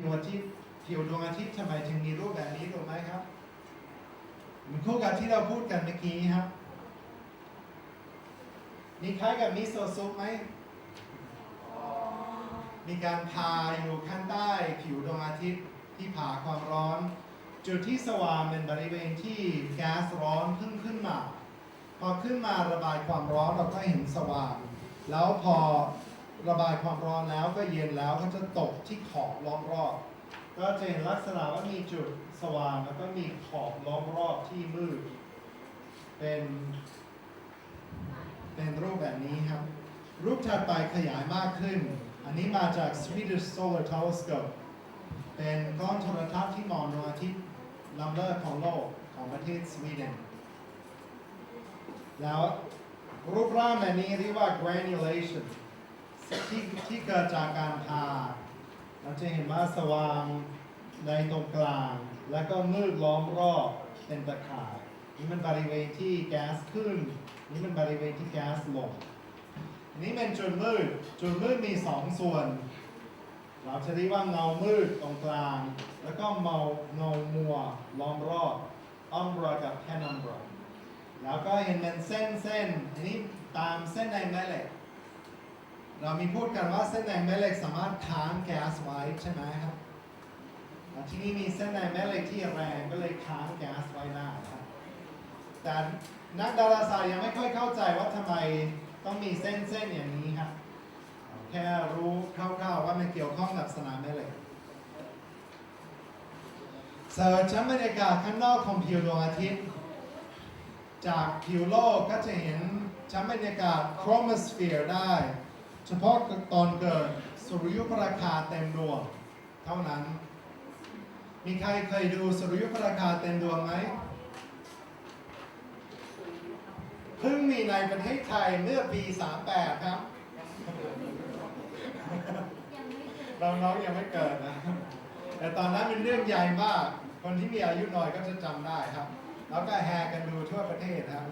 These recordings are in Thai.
ดวงอาทิตย์ผิวดวงอาทิตย์ทำไมถึงมีรูปแบบนี้ถูกไหมครับมันคู่กับที่เราพูดกันเมื่อกี้ครับมีคล้ายกับมิโซซุปไหมมีการพาอยู่ข้างใต้ผิวดวงอาทิตย์ที่ผ่าความร้อน จุดที่สว่างเป็นบริเวณที่แก๊สร้อนเพิ่งขึ้นมา พอขึ้นมาระบายความร้อนเราก็เห็นสว่าง แล้วพอ ระบายความร้อนแล้วก็เย็นแล้วก็จะตกที่ขอบล้อมรอบก็จะเห็นลักษณะว่ามีจุดสว่างแล้วก็มีขอบล้อมรอบที่มืด เป็น เป็นรูปแบบนี้ครับ รูปถัดไปขยายมากขึ้น อันนี้มาจาก Swedish Solar Telescope เป็นกล้องโทรทัศน์ที่มองดวงอาทิตย์ลำเลิศของโลกของประเทศสวีเดน แล้วรูปร่างแบบนี้เรียกว่า granulation ที่ที่เกิดจากการพาเราจะเห็นว่าสว่างในตรงกลาง แล้วก็มืดล้อมรอบเป็นตะข่ายนี่มันบริเวณที่แก๊สขึ้น นี่มันบริเวณที่แก๊สลงนนี้เป็นจุดมืด จุดมืดมีสองส่วน เราจะเรียกว่าเงามืดตรงกลาง แล้วก็เมาเงามัวล้อมรอบอัมบรากับแพนัมบราแล้วก็เห็นเป็นเส้นเส้นอันนี้ตามเส้นในแม่เหล็ก เรามีพูดกันว่าเส้นในแม่เหล็กสามารถค้างแก๊สไว้ใช่ไหมครับที่นี่มีเส้นในแม่เหล็กที่แรงก็เลยค้างแก๊สไว้ได้ครับแต่นักดาราศาสตร์ยังไม่ค่อยเข้าใจว่าทำไมต้องมีเส้นเส้นๆอย่างนี้ครับแค่รู้คร่าวๆว่ามันเกี่ยวข้องกับสนามแม่เหล็กเสิร์ชชั้นบรรยากาศข้างนอกของผิวดวงอาทิตย์ จากผิวโลกก็จะเห็นชั้นบรรยากาศโครโมสเฟียร์ได้ เฉพาะตอนเกิดสุริยุปราคาเต็มดวงเท่านั้น มีใครเคยดูสุริยุปราคาเต็มดวงไหมเพิ่งมีในประเทศไทยเมื่อปี 38 ครับน้องยังไม่เกิดนะ แต่ตอนนั้นเป็นเรื่องใหญ่มาก คนที่มีอายุหน้อยก็จะจำได้ครับ แล้วก็แฮกันดูทั่วประเทศครับ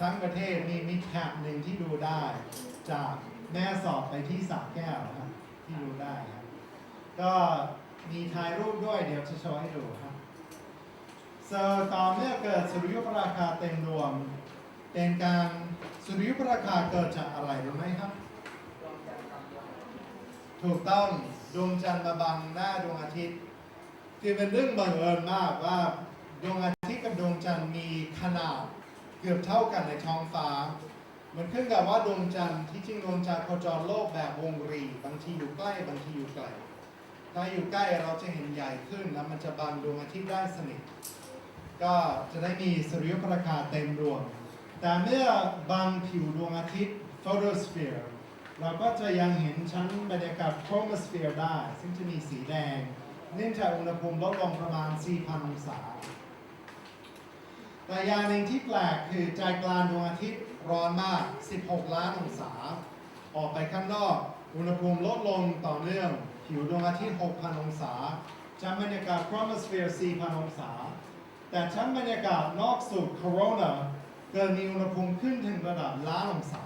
ทั้งประเทศมีมีแท็บหนึ่งที่ดูได้จาก แม่สอบไปที่สระแก้วครับที่ดูได้ครับก็มีถ่ายรูปด้วยเดี๋ยวจะโชว์ให้ดูครับเซอร์ตอนเมื่อเกิดสุริยุปราคาเต็มดวงเป็นการสุริยุปราคาเกิดจากอะไรรู้ไหมครับ ถูกต้องดวงจันทร์มาบังหน้าดวงอาทิตย์คือเป็นเรื่องบังเอิญมากว่าดวงอาทิตย์กับดวงจันทร์มีขนาดเกือบเท่ากันในท้องฟ้า มันขึ้นกับว่าดวงจันทร์ที่จริงดวงจันทร์โคจรโลกแบบวงรี บางทีอยู่ใกล้บางทีอยู่ไกล ถ้าอยู่ใกล้เราจะเห็นใหญ่ขึ้นแล้วมันจะบังดวงอาทิตย์ได้สนิท ก็จะได้มีสุริยุปราคาเต็มดวง แต่เมื่อบังผิวดวงอาทิตย์ photosphere เราก็จะยังเห็นชั้นบรรยากาศ chromosphere ได้ ซึ่งจะมีสีแดง เนื่องจากอุณหภูมิลดลงประมาณ 4,000 องศาแต่อย่างหนึ่งที่แปลกคือใจกลางดวงอาทิตย์ ร้อนมาก 16 ล้านองศา ออกไปข้างนอก อุณหภูมิลดลงต่อเนื่อง ผิวดวงอาทิตย์ 6,000 องศาชั้นบรรยากาศ chromosphere 4,000 องศา แต่ชั้นบรรยากาศนอกสุด corona เกิดมีอุณหภูมิขึ้นถึงระดับล้านองศา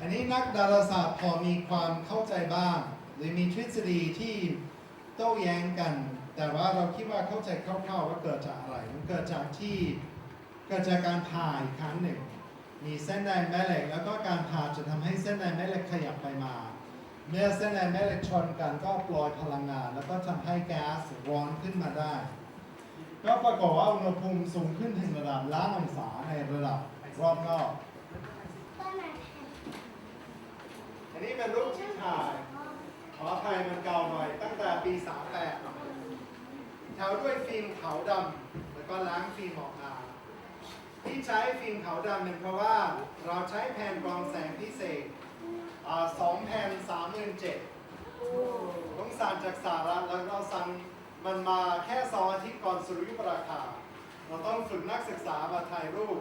อันนี้นักดาราศาสตร์พอมีความเข้าใจบ้าง หรือมีทฤษฎีที่โต้แย้งกัน แต่ว่าเราคิดว่าเข้าใจคร่าวๆว่าเกิดจากอะไร มันเกิดจากที่ เกิดจากการผ่าอีกครั้งหนึ่ง มีเส้นใยแม่เหล็ก แล้วก็การผ่าจะทำให้เส้นใยแม่เหล็กขยับไปมา เมื่อเส้นใยแม่เหล็กชนกันก็ปล่อยพลังงาน แล้วก็ทำให้แก๊สร้อนขึ้นมาได้ ก็ปรากฏว่าอุณหภูมิสูงขึ้นถึงระดับล้านองศาในระดับรอบนอกอันนี้เป็นรูปที่ถ่ายขออภัยมันเก่าหน่อยตั้งแต่ปี 38แถวด้วยฟิล์มขาวดำแล้วก็ล้างฟิล์มออกมา ที่ใช้ฟิล์มขาวดำเป็นเพราะว่าเราใช้แผ่นกรองแสงพิเศษอสองแผ่นสามหมื่นเจ็ดต้องสั่งจากสหรัฐแล้วเราสั่งมันมาแค่สองอาทิตย์ก่อนสุริยุปราคา เราต้องฝึกนักศึกษามาถ่ายรูป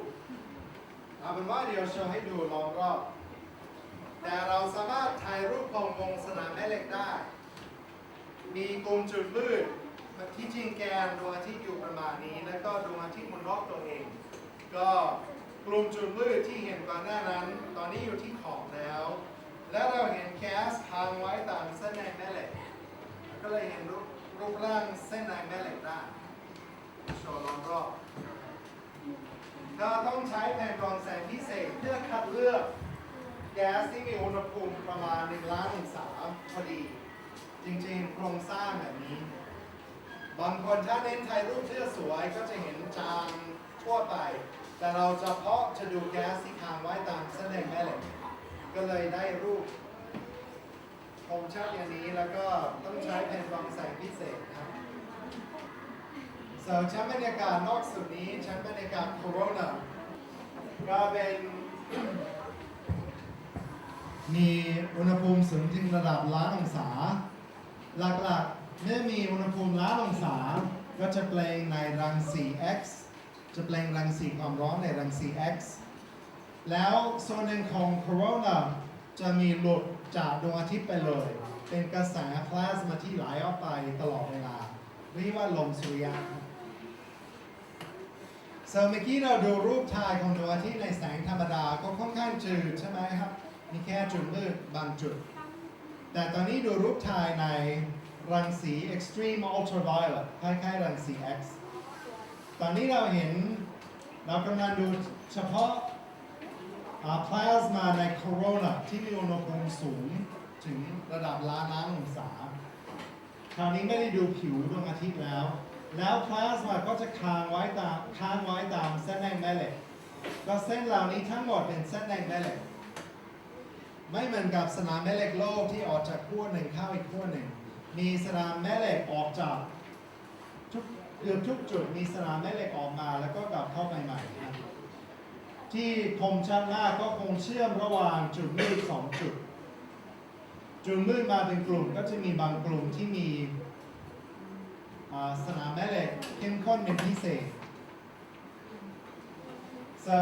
เอาเป็นว่าเดี๋ยวโชว์ให้ดูรอบรอบแต่เราสามารถถ่ายรูปของวงสนามแม่เหล็กได้ มีกลุ่มจุดมืดที่จริงแกนดวงอาทิตย์อยู่ประมาณนี้ แล้วก็ดวงอาทิตย์หมันรอบตัวเอง ก็กลุ่มจุดมืดที่เห็นก่อนหน้านั้น ตอนนี้อยู่ที่ขอบแล้ว และเราเห็นแก๊สทางไว้ตามเส้นแนงแม่เหล็กก็เลยเห็นรูปรูปร่างเส้นในแม่เหล็กได้โชว์ล้อมรอบเราต้องใช้แผ่นกรองแสงพิเศษเพื่อคัดเลือกแก๊สที่มีอุณหภูมิประมาณ1ล้านองศาพอดี จริงๆ โครงสร้างแบบนี้ บางคนถ้าเน้นถ่ายรูปเพื่อสวยก็จะเห็นจางทั่วไป แต่เราเฉพาะจะดูแก๊สที่ค้างไว้ตามเส้นแดงแม่เหล็กก็เลยได้รูปคมชัดอย่างนี้แล้วก็ต้องใช้แผ่นกรองแสงพิเศษครับเส่วนชั้นบรรยากาศนอกสุดนี้ชั้นบรรยากาศโคโรนาก็เป็นมีอุณหภูมิสูงถึงระดับล้านองศา หลักๆเมื่อมีอุณหภูมิล้านองศา ก็จะแปลงในรังสี X จะแปลงรังสีความร้อนในรังสี X แล้วส่วนหนึ่งของโคโรนาจะมีหลุดจากดวงอาทิตย์ไปเลย เป็นกระแสพลาสมาที่ไหลออกไปตลอดเวลาเรียกว่าลมสุริยะครับ so เมื่อกี้เราดูรูปถ่ายของดวงอาทิตย์ในแสงธรรมดาก็ค่อนข้างจืดใช่ไหมครับ มีแค่จุดมืดบางจุด แต่ตอนนี้ดูรูปถ่ายในรังสี extreme ultraviolet คล้ายๆรังสี X ตอนนี้เราเห็นเรากำลังดูเฉพาะพลาสมาในโคโรนาที่มีอุณหภูมิสูงถึงระดับล้านล้านองศา คราวนี้ไม่ได้ดูผิวดวงอาทิตย์แล้ว แล้วพลาสมาก็จะค้างไว้ตามค้างไว้ตามเส้นแดงแม่เหล็กก็เส้นเหล่านี้ทั้งหมดเป็นเส้นแดงแม่เหล็ก ไม่เหมือนกับสนามแม่เหล็กโลกที่ออกจากขั้วหนึ่งเข้าอีกขั้วหนึ่ง มีสนามแม่เหล็กออกจากทุก เกือบทุกจุดมีสนามแม่เหล็กออกมา แล้วก็กลับเข้าไปใหม่ครับที่คมชัดมากก็คงเชื่อมระหว่างจุดมืดสองจุด จุดมืดมาเป็นกลุ่มก็จะมีบางกลุ่มที่มีสนามแม่เหล็กเข้มข้นเป็นพิเศษ so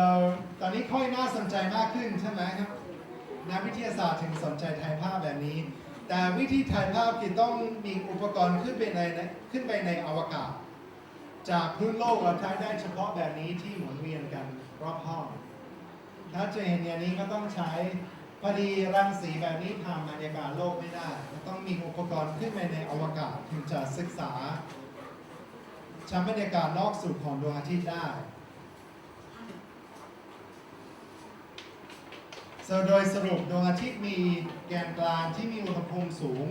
ตอนนี้ค่อยน่าสนใจมากขึ้นใช่ไหมครับนักวิทยาศาสตร์ถึงสนใจถ่ายภาพแบบนี้ แต่วิธีถ่ายภาพคือต้องมีอุปกรณ์ขึ้นไปในขึ้นไปในอวกาศ จากพื้นโลกเราใช้ได้เฉพาะแบบนี้ที่หมุนเวียนกันรอบห้อง ถ้าจะเห็นอย่างนี้ก็ต้องใช้พอดีรังสีแบบนี้ผ่านบรรยากาศโลกไม่ได้ต้องมีอุปกรณ์ขึ้นไปในอวกาศถึงจะศึกษาชั้นบรรยากาศนอกสุดของดวงอาทิตย์ได้ so โดยสรุปดวงอาทิตย์มีแกนกลางที่มีอุณหภูมิสูง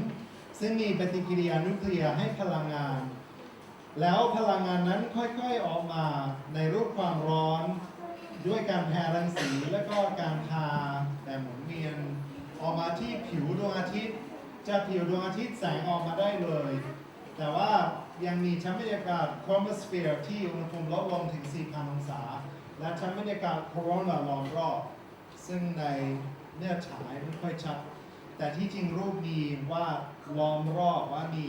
ซึ่งมีปฏิกิริยานิวเคลียร์ให้พลังงาน แล้วพลังงานนั้นค่อยๆออกมาในรูปความร้อน ด้วยการแผ่รังสีและก็การพาแบบหมุนเวียนออกมาที่ผิวดวงอาทิตย์จากผิวดวงอาทิตย์แสงออกมาได้เลย แต่ว่ายังมีชั้นบรรยากาศโครมสเฟียร์ที่อุณหภูมิลดลงถึง 4,000 องศา และชั้นบรรยากาศโคโรนาล้อมรอบ ซึ่งในเนื้อฉายไม่ค่อยชัด แต่ที่จริงรูปมีว่าล้อมรอบว่ามี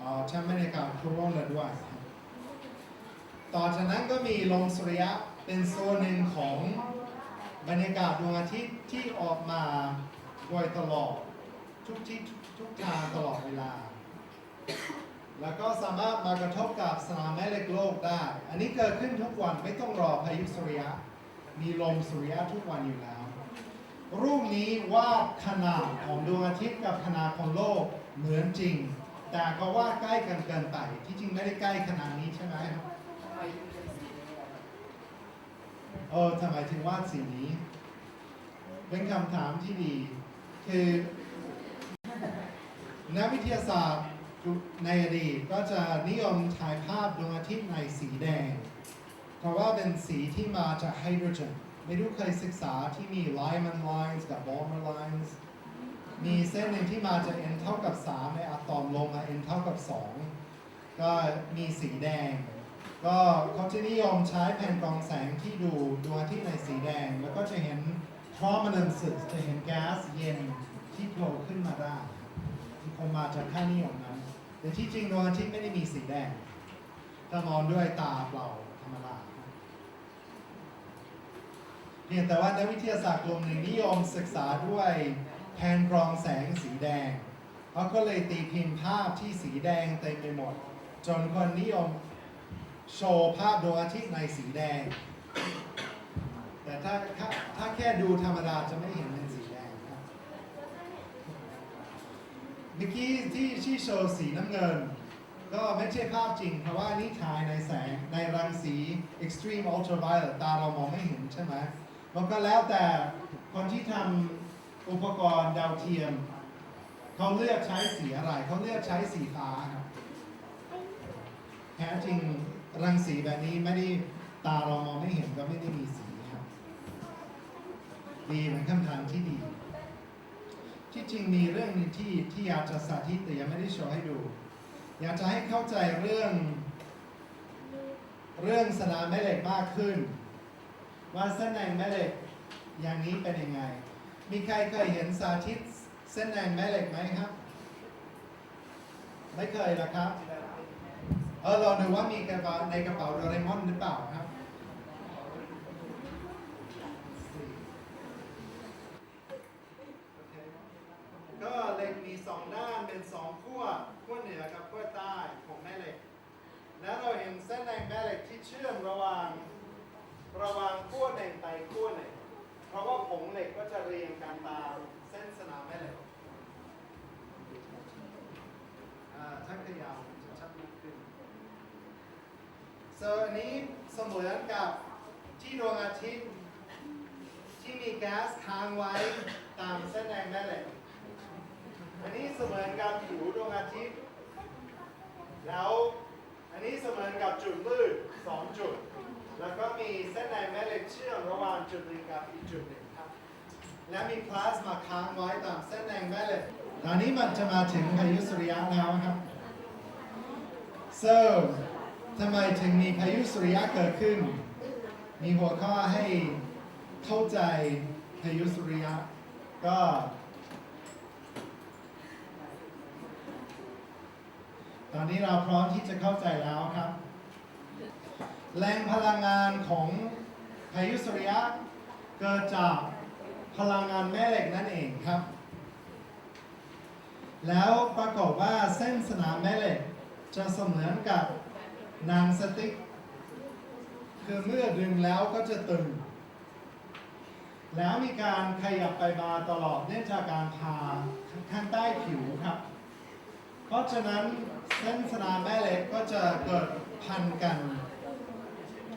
อ่อชั้นบรรยากาศโคโรนด้วย ต่อจากนั้นก็มีลมสุริยะเป็นโซนหนึ่งของบรรยากาศดวงอาทิตย์ที่ออกมาโดยตลอดทุกที่ทุกทางตลอดเวลา แล้วก็สามารถมากระทบกับสนามแม่เหล็กโลกได้ อันนี้เกิดขึ้นทุกวันไม่ต้องรอพายุสุริยะ มีลมสุริยะทุกวันอยู่แล้ว รูปนี้วาดขนาดของดวงอาทิตย์กับขนาดของโลกเหมือนจริง แต่ก็วาดใกล้กันเกินไปที่จริงไม่ได้ใกล้ขนาดนี้ใช่ไหมครับเออทำไมถึงวาดสีนี้ เป็นคำถามที่ดี คือนักวิทยาศาสตร์ในอดีตก็จะนิยมถ่ายภาพดวงอาทิตย์ในสีแดง เพราะว่าเป็นสีที่มาจากไฮโดรเจน ไม่รู้เคยศึกษาที่มี Lyman lines กับ Balmer lines มีเส้นหนึ่งที่มาจาก n เท่ากับ 3 ในอะตอมลงมา n เท่ากับ 2 ก็มีสีแดง ก็เขาจะนิยมใช้แผ่นกรองแสงที่ดูดวงอาทิตย์ในสีแดง แล้วก็จะเห็น prominences จะเห็นแก๊สเย็นที่โผล่ขึ้นมาได้ที่คงมาจากค่านิยมนั้น แต่ที่จริงดวงอาทิตย์ไม่ได้มีสีแดงถ้ามองด้วยตาเปล่าธรรมดาเพียงแต่ว่านักวิทยาศาสตร์กลุ่มหนึ่งนิยมศึกษาด้วย แผ่นกรองแสงสีแดงเขาก็เลยตีพิมพ์ภาพที่สีแดงเต็มไปหมด จนคนนิยมโชว์ภาพดวงอาทิตย์ในสีแดง แต่ถ้าถ้าถ้าแค่ดูธรรมดาจะไม่เห็นเป็นสีแดงครับเมื่อกี้ที่ที่โชว์สีน้ำเงิน ก็ไม่ใช่ภาพจริง เพราะว่านี่ถ่ายในแสงในรังสี extreme ultraviolet ตาเรามองไม่เห็นใช่ไหมมันก็แล้วแต่คนที่ทำ อุปกรณ์ดาวเทียมเขาเลือกใช้สีอะไรเขาเลือกใช้สีฟ้าครับแท้จริงรังสีแบบนี้ไม่ได้ตาเรามองไม่เห็นก็ไม่ได้มีสีครับ ดีเป็นคำถามที่ดี ที่จริงมีเรื่องนึงที่ที่อยากจะสาธิตแต่ยังไม่ได้โชว์ให้ดู อยากจะให้เข้าใจเรื่องเรื่องสนามแม่เหล็กมากขึ้น ว่าเส้นแดงแม่เหล็กอย่างนี้เป็นยังไง มีใครเคยเห็นสาธิตเส้นแดงแม่เหล็กไหมครับ ไม่เคยหรอครับ เออลองดูว่ามีกระเป๋าในกระเป๋าโดเรมอนหรือเปล่าครับ ก็เหล็กมีสองด้านเป็นสองขั้วขั้วเหนือกับขั้วใต้ของแม่เหล็ก แล้วเราเห็นเส้นแดงแม่เหล็กที่เชื่อมระหว่างระหว่างขั้วหนึ่งไปขั้วหนึ่ง เพราะว่าผงเหล็กก็จะเรียงกันตามเส้นสนามแม่เหล็กอ่าถ้าขยาวมันจะชัดมากขึ้น so อันนี้เสมือนกับที่ดวงอาทิตย์ที่มีแก๊สค้างไว้ตามเส้นแดงแม่เหล็กอันนี้เสมือนกับผิวดวงอาทิตย์แล้วอันนี้เสมือนกับจุดมืดสองจุด แล้วก็มีเส้นแดงแม่เหล็กเชื่อมระหว่างจุดหนึ่งกับอีกจุดหนึ่งครับ และมีพลาสมาค้างไว้ตามเส้นแดงแม่เหล็กตอนนี้มันจะมาถึงพายุสุริยะแล้วครับ so ทำไมถึงมีพายุสุริยะเกิดขึ้น มีหัวข้อให้เข้าใจพายุสุริยะ ก็ตอนนี้เราพร้อมที่จะเข้าใจแล้วครับ แรงพลังงานของพายุสุริยะเกิดจากพลังงานแม่เหล็กนั่นเองครับ แล้วปรากฏว่าเส้นสนามแม่เหล็กจะเสมือนกับนางสติ๊ก คือเมื่อดึงแล้วก็จะตึง แล้วมีการขยับไปมาตลอดเนื่องจากการพาข้างใต้ผิวครับ เพราะฉะนั้นเส้นสนามแม่เหล็กก็จะเกิดพันกัน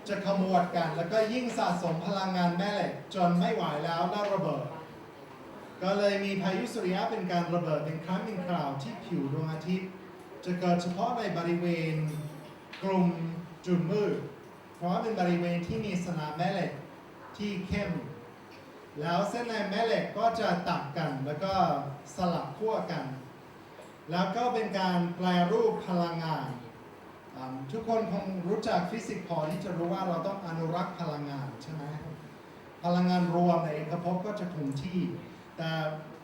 จะขมวดกัน แล้วก็ยิ่งสะสมพลังงานแม่เหล็ก จนไม่ไหวแล้วแล้วระเบิด ก็เลยมีพายุสุริยะเป็นการระเบิดเป็นครั้งเป็นคราวที่ผิวดวงอาทิตย์ จะเกิดเฉพาะในบริเวณกลุ่มจุดมืดเพราะเป็นบริเวณที่มีสนามแม่เหล็กที่เข้ม แล้วเส้นในแม่เหล็กก็จะตัดกันแล้วก็สลับขั้วกัน แล้วก็เป็นการแปลรูปพลังงาน ทุกคนคงรู้จักฟิสิกส์พอที่จะรู้ว่าเราต้องอนุรักษ์พลังงานใช่ไหมพลังงานรวมในเอกภพก็จะคงที่ แต่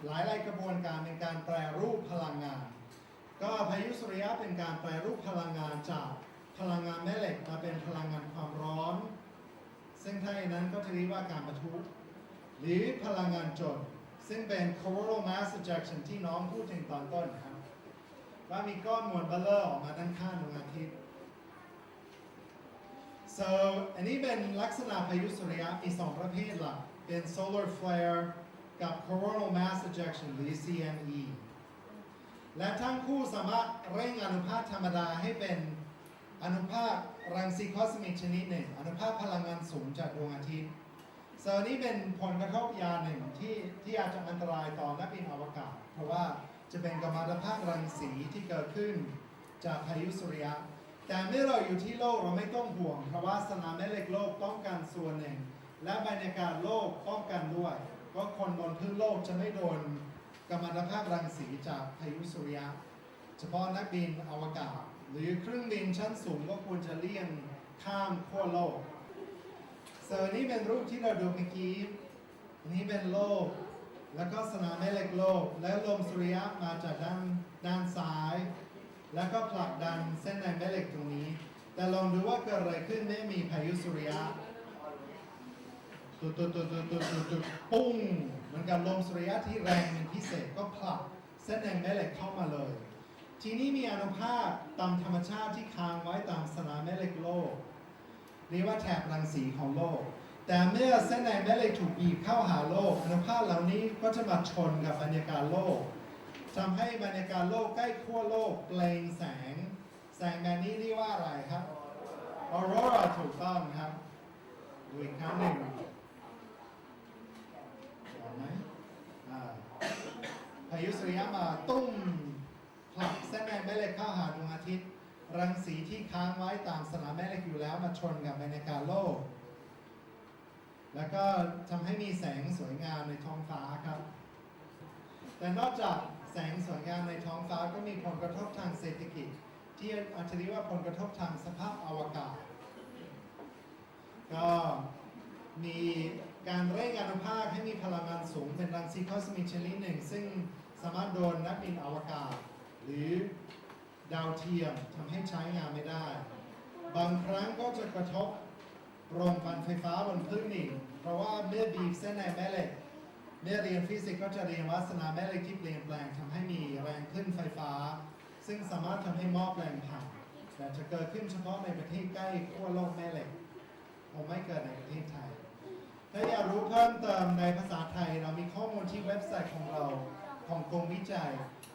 หลายๆกระบวนการเป็นการแปรรูปพลังงาน ก็พายุสุริยะเป็นการแปรรูปพลังงานจากพลังงานแม่เหล็กมาเป็นพลังงานความร้อน ซึ่งถ้าอย่างนั้นก็จะเรียกว่าการประทุ หรือพลังงานจด ซึ่งเป็น coronal mass ejection ที่น้องพูดถึงตอนต้นครับว่ามีก้อนมวลเบลเลอร์ออกมาด้านข้างดวงอาทิตย์ so อันนี้เป็นลักษณะพายุสุริยะมีสองประเภทหลักเป็น solar flare กับ coronal mass ejection หรือ CME และทั้งคู่สามารถเร่งอนุภาคธรรมดาให้เป็นอนุภาครังสีคอสมิกชนิดหนึ่ง อนุภาคพลังงานสูงจากดวงอาทิตย์เซลล์นี้เป็นผลกระทบยางหนึ่งที่ที่อาจจะอันตรายต่อนักบินอวกาศ เพราะว่าจะเป็นกัมมันตภาครังสีที่เกิดขึ้นจากพายุสุริยะ แต่เมื่อเราอยู่ที่โลกเราไม่ต้องห่วง เพราะว่าสนามแม่เหล็กโลกป้องกันส่วนหนึ่ง และบรรยากาศโลกป้องกันด้วย ก็คนบนพื้นโลกจะไม่โดนกัมมันตภาครังสีจากพายุสุริยะ เฉพาะนักบินอวกาศ หรือเครื่องบินชั้นสูงก็ควรจะเลี่ยงข้ามขั้วโลกเส่วนนี้เป็นรูปที่เราดูเมื่อกี้นนี้เป็นโลก แล้วก็สนามแม่เหล็กโลก และลมสุริยะมาจากด้านด้านซ้าย แล้วก็ผลักดันเส้นแดงแม่เหล็กตรงนี้ แต่ลองดูว่าเกิดอะไรขึ้นเมื่อมีพายุสุริยะตุดตุดตุดตุดตุดตุดตุดปุ้งเหมือนกับลมสุริยะที่แรงเป็นพิเศษก็ผลักเส้นแดงแม่เหล็กเข้ามาเลย ทีนี้มีอนุภาคตามธรรมชาติที่ค้างไว้ตามสนามแม่เหล็กโลกเรียกว่าแถบรังสีของโลก แต่เมื่อเส้นแดงแม่เหล็กถูกบีบเข้าหาโลกอนุภาคเหล่านี้ก็จะมาชนกับบรรยากาศโลก ทำให้บรรยากาศโลกใกล้ขั้วโลกเปล่งแสง แสงแบบนี้เรียกว่าอะไรครับออโรราถูกต้องครับดูอีกครั้งหนึ่งเห็นไหมอ่าพายุสุริยะมาตุ้มผลักเส้นแรงแม่เหล็กเข้าหาดวงอาทิตย์ รังสีที่ค้างไว้ตามสนามแม่เหล็กอยู่แล้วมาชนกับบรรยากาศโลก แล้วก็ทำให้มีแสงสวยงามในท้องฟ้าครับ แต่นอกจาก แสงสวยงามในท้องฟ้าก็มีผลกระทบทางเศรษฐกิจ ที่อาจจะเรียกว่าผลกระทบทางสภาพอวกาศ ก็มีการเร่งอนุภาคให้มีพลังงานสูงเป็นรังสีคอสมิกชนิดหนึ่ง ซึ่งสามารถโดนนักบินอวกาศ หรือดาวเทียมทำให้ใช้งานไม่ได้ บางครั้งก็จะกระทบโรงปันไฟฟ้าบนพื้นดินเพราะว่าเมื่อบีบเส้นในแม่เหล็ก เมื่อเรียนฟิสิกส์ก็จะเรียนว่าสนามแม่เหล็กที่เปลี่ยนแปลงทำให้มีแรงขึ้นไฟฟ้า ซึ่งสามารถทำให้หม้อแปลงผังแต่จะเกิดขึ้นเฉพาะในประเทศใกล้ขั้วโลกแม่เหล็กคงไม่เกิดในประเทศไทย ถ้าอยากรู้เพิ่มเติมในภาษาไทย เรามีข้อมูลที่เว็บไซต์ของเราของกรมวิจัย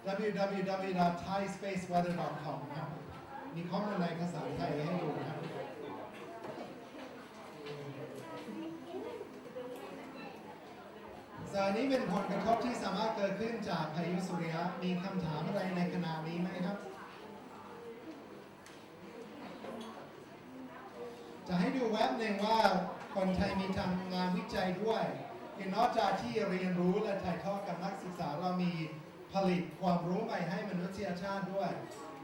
www.thaispaceweather.com ครับมีข้อมูลในภาษาไทยให้ดูครับ สานี้เป็นผลกระทบที่สามารถเกิดขึ้นจากพายุสุริยะ มีคำถามอะไรในขณะนี้ไหมครับ จะให้ดูแว็บหนึ่งว่าคนไทยมีทำงานวิจัยด้วยคือนอกจากที่เรียนรู้และถ่ายทอดกับนักศึกษาเรามีผลิตความรู้ไปให้มนุษยชาติด้วย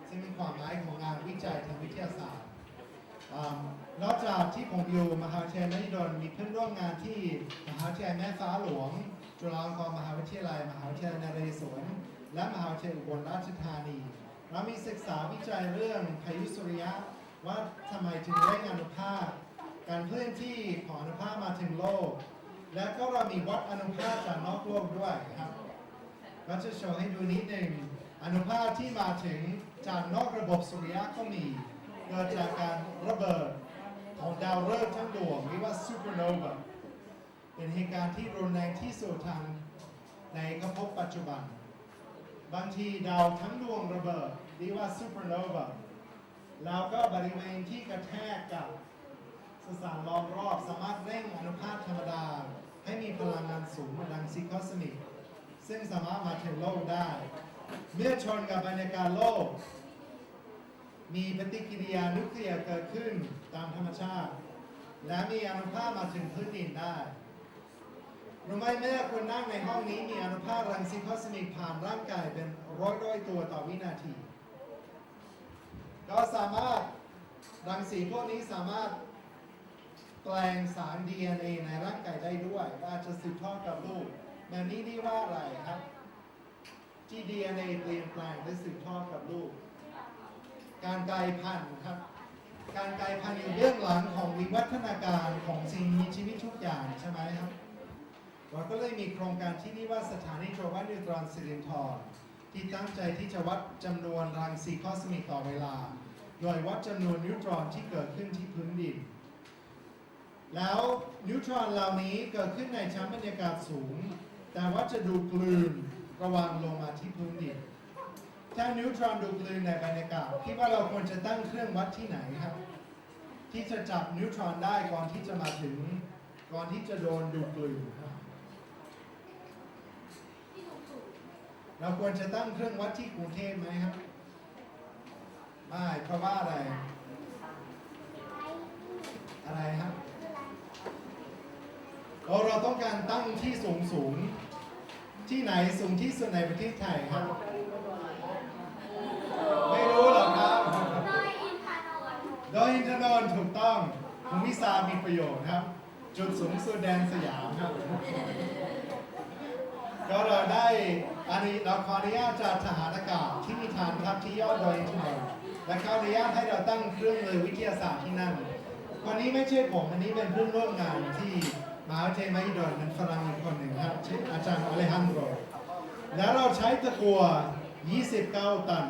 ซึ่งเป็นความหมายของงานวิจัยทางวิทยาศาสตร์นอกจากที่ผมอยู่มหาวิทยาลัยมหิดลมีเพื่อนร่วมงานที่มหาวิทยาลัยแม่ฟ้าหลวง จุฬาลงกรณ์มหาวิทยาลัย มหาวิทยาลัยนเรศวร และมหาวิทยาลัยอุบลราชธานี เรามีศึกษาวิจัยเรื่องพายุสุริยะ ว่าทำไมถึงเร่งอนุภาค การเคลื่อนที่ของอนุภาคมาถึงโลก และก็เรามีวัดอนุภาคจากนอกโลกด้วยครับก็จะโชว์ให้ดูนิดหนึ่งอนุภาคที่มาถึงจากนอกระบบสุริยะก็มีเกิดจากการระเบิดของดาวฤกษ์ทั้งดวงเรียกว่าซูเปอร์โนวา เป็นเหตุการณ์ที่รุนแรงที่สุดทางในกภพปัจจุบัน บางทีดาวทั้งดวงระเบิดเรียกว่าซูเปอร์โนวาแล้วก็บริเวณที่กระแทกกับสสารล้อมรอบสามารถเร่งอนุภาคธรรมดา ให้มีพลังงานสูงเหมือนรังสีคอสมิกซึ่งสามารถมาถึงโลกได้ เมื่อชนกับบรรยากาศโลก มีปฏิกิริยานิวเคลียร์เกิดขึ้นตามธรรมชาติ และมีอนุภาคมาถึงพื้นดินได้ รู้ไหมเมื่อคุณนั่งในห้องนี้มีอนุภาครังสีคอสมิกผ่านร่างกายเป็นร้อยร้อยๆตัวต่อวินาที ก็สามารถรังสีพวกนี้สามารถแปลงสาร DNA ในร่างกายได้ด้วยอาจจะสืบทอดกับลูกแบบนี้นี่ว่าอะไรครับที่ DNA เปลี่ยนแปลงและสืบทอดกับลูก การกลายพันธุ์ครับ การกลายพันธุ์อยู่เบื้องหลังของวิวัฒนาการของสิ่งมีชีวิตทุกอย่างใช่ไหมครับ เราก็เลยมีโครงการที่นี่ว่าสถานีโทรวัดนิวตรอนสิรินทรที่ตั้งใจที่จะวัดจำนวนรังสีคอสมิกต่อเวลา โดยวัดจำนวนนิวตรอนที่เกิดขึ้นที่พื้นดิน แล้วนิวตรอนเหล่านี้เกิดขึ้นในชั้นบรรยากาศสูง แต่ว่าจะดูกลืนระหว่างลงมาที่พื้นดิน ถ้านิวตรอนดูกลืนในบรรยากาศคิดว่าเราควรจะตั้งเครื่องวัดที่ไหนครับ ที่จะจับนิวตรอนได้ก่อนที่จะมาถึง ก่อนที่จะโดนดูกลืนครับ เราควรจะตั้งเครื่องวัดที่กรุงเทพไหมครับ ไม่เพราะว่าอะไร อะไรครับเราเราต้องการตั้งที่สูงสูงที่ไหนสูงที่สุดในประเทศไทยครับ ไม่รู้หรอกครับโดยอินทานนท์โดยอินทนนท์ถูกต้องภูมิศาสตร์มีประโยชน์ครับ จุดสูงสุดแดนสยามครับ ก็เราได้อันนี้เราขออนุญาตจากทหารอากาศที่มีฐานทัพที่ยอดดอยอินทนนท์และขออนุญาตให้เราตั้งเครื่องมือวิทยาศาสตร์ที่นั่น วันนี้ไม่ใช่ผมอันนี้เป็นเพื่อนร่วมงานที่มหาวิทยาลัยมหิดลเป็นฝรั่งอีกคนหนึ่งครับชื่ออาจารย์อเลฮันโดแล้วเราใช้ตะกัว 29 ตัน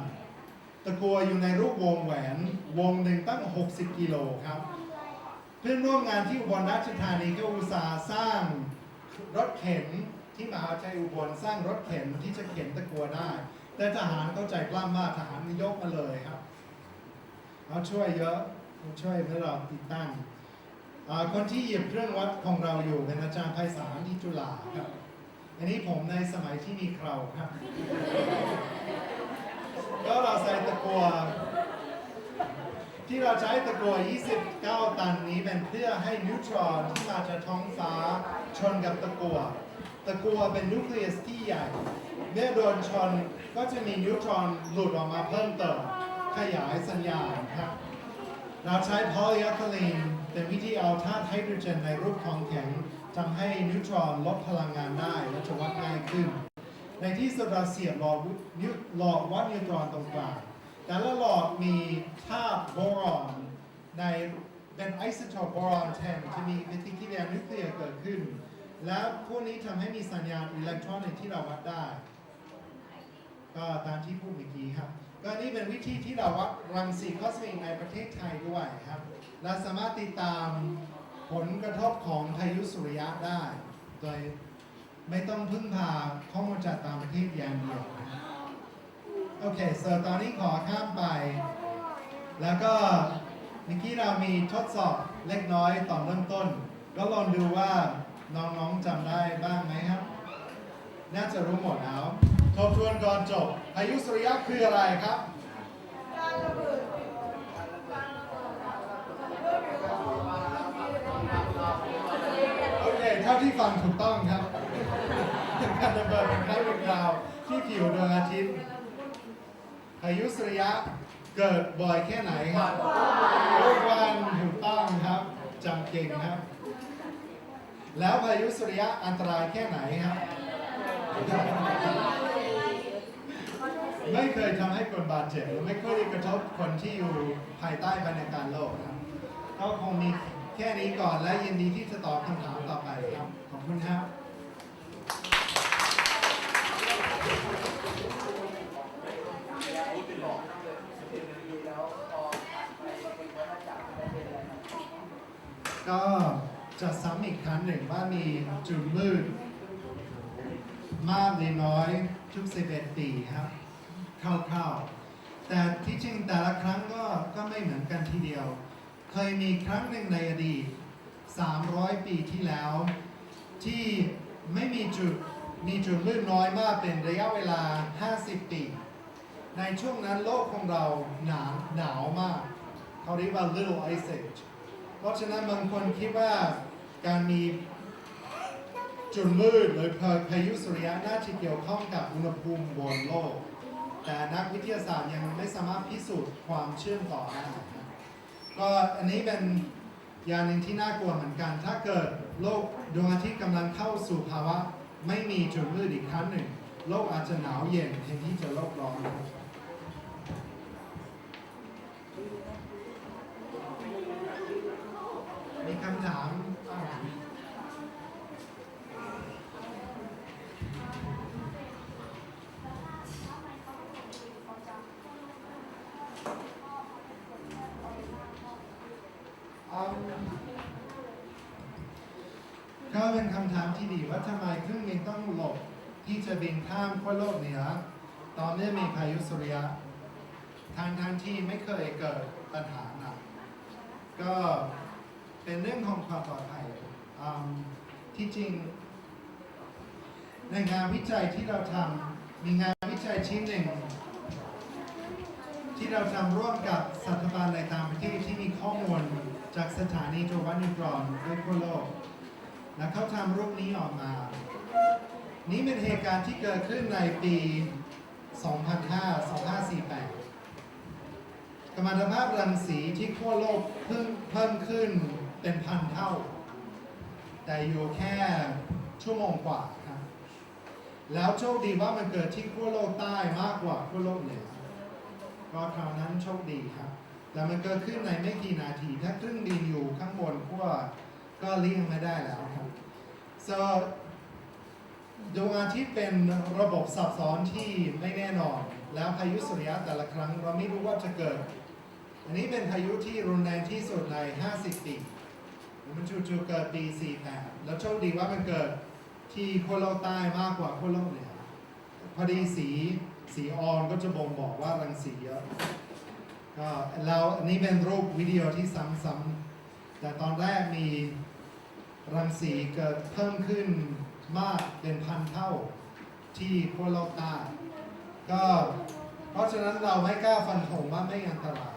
ตะกัวอยู่ในรูปวงแหวน วงหนึ่งตั้ง 60 กิโลครับ เพื่อนร่วมงานที่อุบลราชธานีก็อุตสาห์สร้างรถเข็น ที่มหาวิทยาลัยอุบลสร้างรถเข็นที่จะเข็นตะกัวได้ แต่ทหารเข้าใจกล้ามมากทหารยกมาเลยครับเขาช่วยเยอะเขาช่วยเพื่อเราติดตั้งคนที่หยิบเครื่องวัดของเราอยู่เป็นอาจารย์ไพศาลที่จุฬาครับ อันนี้ผมในสมัยที่มีเคราครับก็เราใส่ตะกัวที่เราใช้ตะกัว 29 ตันนี้เป็นเพื่อให้นิวตรอนที่มาจากท้องฟ้าชนกับตะกัว ตะกัวเป็นนิวเคลียสที่ใหญ่ เมื่อโดนชนก็จะมีนิวตรอนหลุดออกมาเพิ่มเติม ขยายสัญญาณครับ เราใช้โพลีอะคลีนเป็นวิธีเอาธาตุไฮโดรเจนในรูปของแข็งทำให้นิวตรอนลดพลังงานได้และจะวัดง่ายขึ้น ในที่สุดเราเสียบหลอดนิวหลอดวัดนิวตรอนตรงกลางแต่ละหลอดมีธาตุบรอนในเป็นไอโซโทปบรอน10จะมีปฏิกิริยานิวเคลียร์เกิดขึ้น และพวกนี้ทำให้มีสัญญาณอิเล็กทรอนิกส์ที่เราวัดได้ ก็ตามที่พูดเมื่อกี้ครับ ก็นี่เป็นวิธีที่เราวัดรังสีคอสมิกในประเทศไทยด้วยครับเราสามารถติดตามผลกระทบของพายุสุริยะได้ โดยไม่ต้องพึ่งพาข้อมูลจากต่างประเทศอย่างเดียวโอเคเซอร์ตอนนี้ขอข้ามไป แล้วก็เมื่อกี้เรามีทดสอบเล็กน้อยตอนเริ่มต้น ก็ลองดูว่า น้องๆจำได้บ้างไหมครับ น่าจะรู้หมดแล้วทบทวนก่อนจบพายุสุริยะคืออะไรครับโอเคเท่าที่ฟังถูกต้องครับการระเบิดเป็นครั้งเป็นคราวที่ผิวดวงอาทิตย์พายุสุริยะเกิดบ่อยแค่ไหนครับทุกวันถูกต้องครับจำเก่งครับ แล้วพายุสุริยะอันตรายแค่ไหนครับ ไม่เคยทำให้คนบาดเจ็บหรือไม่เคยกระทบคนที่อยู่ภายใต้บรรยากาศโลกครับก็คงมีแค่นี้ก่อนและยินดีที่จะตอบคำถามต่อไปครับ ขอบคุณครับก็ จะซ้ำอีกครั้งหนึ่งว่ามีจุดมืด มากหรือน้อยทุก11ปีครับคร่าวๆแต่ที่จริงแต่ละครั้งก็ก็ไม่เหมือนกันทีเดียว เคยมีครั้งหนึ่งในอดีต 300 ปีที่แล้ว ที่ไม่มีจุดมีจุดมืดน้อยมากเป็นระยะเวลา 50 ปี ในช่วงนั้นโลกของเราหนาวหนาวมาก เขาเรียกว่า little ice age เพราะฉะนั้นบางคนคิดว่า การมีจุดมืดหรือพายุสุริยะน่าจะเกี่ยวข้องกับอุณหภูมิบนโลก แต่นักวิทยาศาสตร์ยังไม่สามารถพิสูจน์ความเชื่อมต่อได้ก็อันนี้เป็นอย่างหนึ่งที่น่ากลัวเหมือนกัน ถ้าเกิดโลกดวงอาทิตย์กำลังเข้าสู่ภาวะ ไม่มีจุดมืดอีกครั้งหนึ่ง โลกอาจจะหนาวเย็นแทนที่จะโลกร้อนมีคำถาม ขั้วโลกเหนือ ตอนนี้มีพายุสุริยะทางทางที่ไม่เคยเกิดปัญหาหนักก็เป็นเรื่องของความปลอดภัยอืมที่จริง ในงานวิจัยที่เราทำมีงานวิจัยชิ้นหนึ่ง ที่เราทำร่วมกับสถาบันในต่างประเทศที่มีข้อมูลจากสถานีโทรวัดนิวตรอนด้วยทั่วโลก และเขาทำรูปนี้ออกมา นี้เป็นเหตุการณ์ที่เกิดขึ้นในปี 2005 2548กัมมันตภาพรังสีที่ขั้วโลกเพิ่มเพิ่มขึ้นเป็นพันเท่า แต่อยู่แค่ชั่วโมงกว่าครับแล้วโชคดีว่ามันเกิดที่ขั้วโลกใต้มากกว่าขั้วโลกเหนือก็คราวนั้นโชคดีครับแต่มันเกิดขึ้นในไม่กี่นาที ถ้าครื่งบินอยู่ข้างบนขั้วก็เลี่ยงไม่ได้แล้วครับ so ดวงอาทิตย์เป็นระบบซับซ้อนที่ไม่แน่นอน แล้วพายุสุริยะแต่ละครั้งเราไม่รู้ว่าจะเกิด อันนี้เป็นพายุที่รุนแรงที่สุดใน 50 ปี มันจู่ๆเกิดปี 48 แล้วโชคดีว่ามันเกิดที่ขั้วโลกใต้มากกว่าขั้วโลกเหนือพอดีสีสีออนก็จะบ่งบอกว่ารังสีเยอะก็แล้วอันนี้เป็นรูปวิดีโอที่ซ้ำๆแต่ตอนแรกมีรังสีเกิดเพิ่มขึ้น มากเป็นพันเท่าที่ขั้วโลกใต้ก็เพราะฉะนั้นเราไม่กล้าฟันธงว่าไม่อันตราย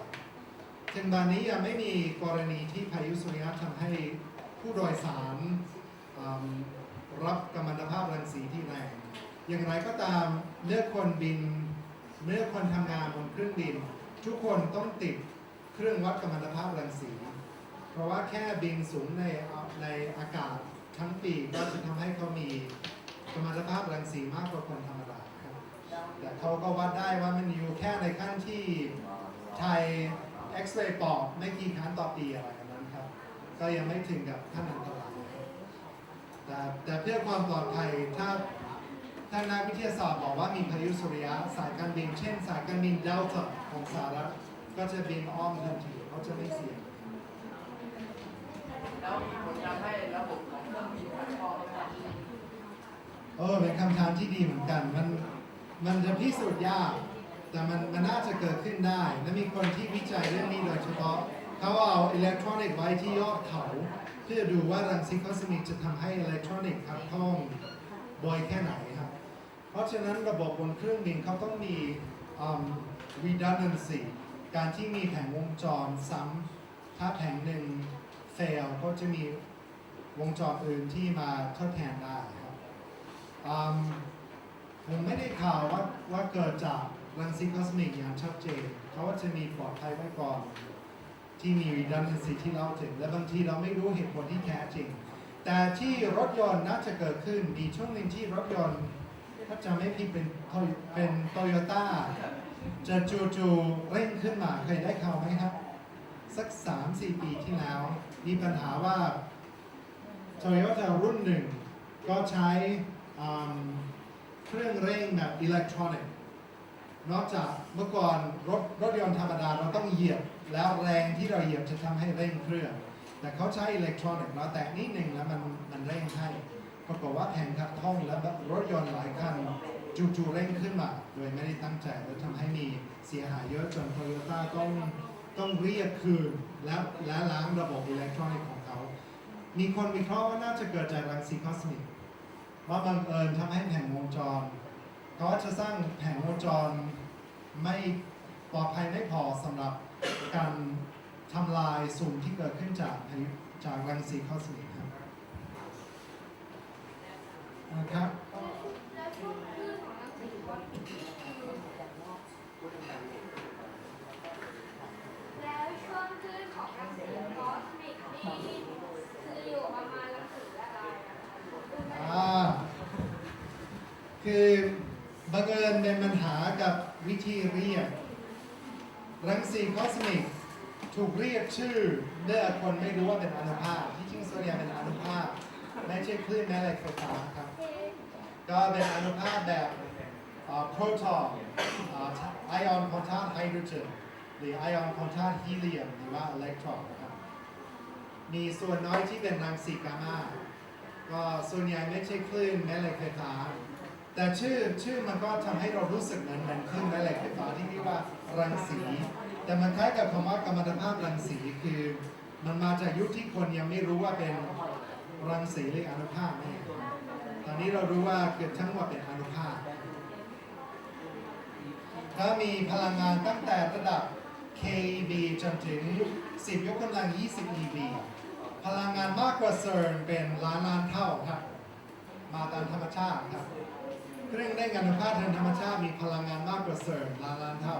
ถึงตอนนี้ยังไม่มีกรณีที่พายุสุริยะทำให้ผู้โดยสารรับกัมมันตภาพรังสีที่แรงอย่างไรก็ตามเลือกคนบินเลือกคนทำงานบนเครื่องบิน ทุกคนต้องติดเครื่องวัดกัมมันตภาพรังสี เพราะว่าแค่บินสูงในในอากาศ ทั้งปีก็จะทำให้เขามีกัมมันตภาพรังสีมากกว่าคนธรรมดาครับแต่เขาก็วัดได้ว่ามันอยู่แค่ในขั้นที่ไทยเอ็กซเรย์ปอดไม่กี่ครั้งต่อปีอะไรแบบนั้นครับ ก็ยังไม่ถึงกับขั้นอันตรายแต่แต่เพื่อความปลอดภัยถ้าทางนักวิทยาศาสตร์บอกว่ามีพายุสุริยะสายการบินเช่น สายการบินเดลต้าของสหรัฐก็จะบินอ้อมทันทีเขาจะไม่เสี่ยงแล้วมีผลทำให้ ออเป็นคำถามที่ดีเหมือนกัน มันมันจะพิสูจน์ยาก แต่มันมันน่าจะเกิดขึ้นได้ และมีคนที่วิจัยเรื่องนี้โดยเฉพาะ เขาเอาอิเล็กทรอนิกส์ไว้ที่ยอดเขา เพื่อดูว่ารังสีคอสมิกจะทำให้อิเล็กทรอนิกส์ขัดข้องบ่อยแค่ไหนครับ เพราะฉะนั้นระบบบนเครื่องบินเขาต้องมีอืม redundancy การที่มีแผงวงจรซ้ำถ้าแผงหนึ่ง fail ก็จะมีวงจรอื่นที่มาทดแทนได้ ผมไม่ได้ข่าวว่าว่าเกิดจากรังสีคอสมิกอย่างชัดเจนเขาว่าจะมีปลอดภัยไว้ก่อน ที่มี redundancy ที่เล่าถึง และบางทีเราไม่รู้เหตุผลที่แท้จริง แต่ที่รถยนต์น่าจะเกิดขึ้นมีช่วงหนึ่งที่รถยนต์ ถ้าจำไม่ผิดเป็นโตเป็นโตโยต้าจะจูจูเร่งขึ้นมาเคยได้ข่าวไหมครับ สัก 3-4 ปีที่แล้ว มีปัญหาว่าโตโยต้ารุ่นหนึ่งก็ใช้ เครื่องเร่งแบบอิเล็กทรอนิกส์นอกจากเมื่อก่อนรถรถยนต์ธรรมดาเราต้องเหยียบ แล้วแรงที่เราเหยียบจะทำให้เร่งเครื่อง แต่เขาใช้อิเล็กทรอนิกส์เราแตะนิดหนึ่งแล้วมันมันเร่งให้ปรากฏว่าแผงขัดข้องและรถยนต์หลายคันจู่ๆเร่งขึ้นมา โดยไม่ได้ตั้งใจแล้วทำให้มีเสียหายเยอะจนโตโยต้าต้องต้องเรียกคืนและและล้างระบบอิเล็กทรอนิกส์ของเขา มีคนวิเคราะห์ว่าน่าจะเกิดจากรังสีคอสมิก ว่าบังเอิญทำให้แผงวงจรเขาจะสร้างแผงวงจรไม่ปลอดภัยไม่พอสำหรับการทำลายสูงที่เกิดขึ้นจากพายุจากรังสีข้อสมิกครับนะครับ แล้วช่วงคลื่นของรังสีก็แล้วช่วงคลื่นของรังสีคอสมิกนี่คืออยู่ประมาณรังสีอะไรอะคะ อ่า คือบังเอิญเป็นปัญหากับวิธีเรียก รังสีคอสมิกถูกเรียกชื่อเมื่อคนไม่รู้ว่าเป็นอนุภาคที่จริงส่วนใหญ่เป็นอนุภาคไม่ใช่คลื่นแม่เหล็กไฟฟ้าครับ ก็เป็นอนุภาคแบบโปรตอนไอออนคอนทาตไฮโดรเจนหรือไอออนคอนทาตฮีเลียม หรือว่าอิเล็กตรอนครับมีส่วนน้อยที่เป็นรังสีกามาก็ส่วนใหญ่ไม่ใช่คลื่นแม่เหล็กไฟฟ้า แต่ชื่อชื่อมันก็ทำให้เรารู้สึกเหมือนเหมือนคลื่นแม่เหล็กไฟฟ้าที่เรียกว่ารังสี แต่มันคล้ายกับคำว่ากัมมันภาพรังสีคือ มันมาจากยุคที่คนยังไม่รู้ว่าเป็นรังสีหรืออนุภาคนี่ตอนนี้เรารู้ว่าเกือบทั้งหมดเป็นอนุภาคก็มีพลังงานตั้งแต่ระดับ keV จนถึง 10 ยกกำลัง 20 eV พลังงานมากกว่า CERN เป็นล้านล้านเท่าครับ มาตามธรรมชาติครับ เครื่องเล่งอนุภาคทางธรรมชาติมีพลังงานมากกว่าเสริมล้านล้านเท่า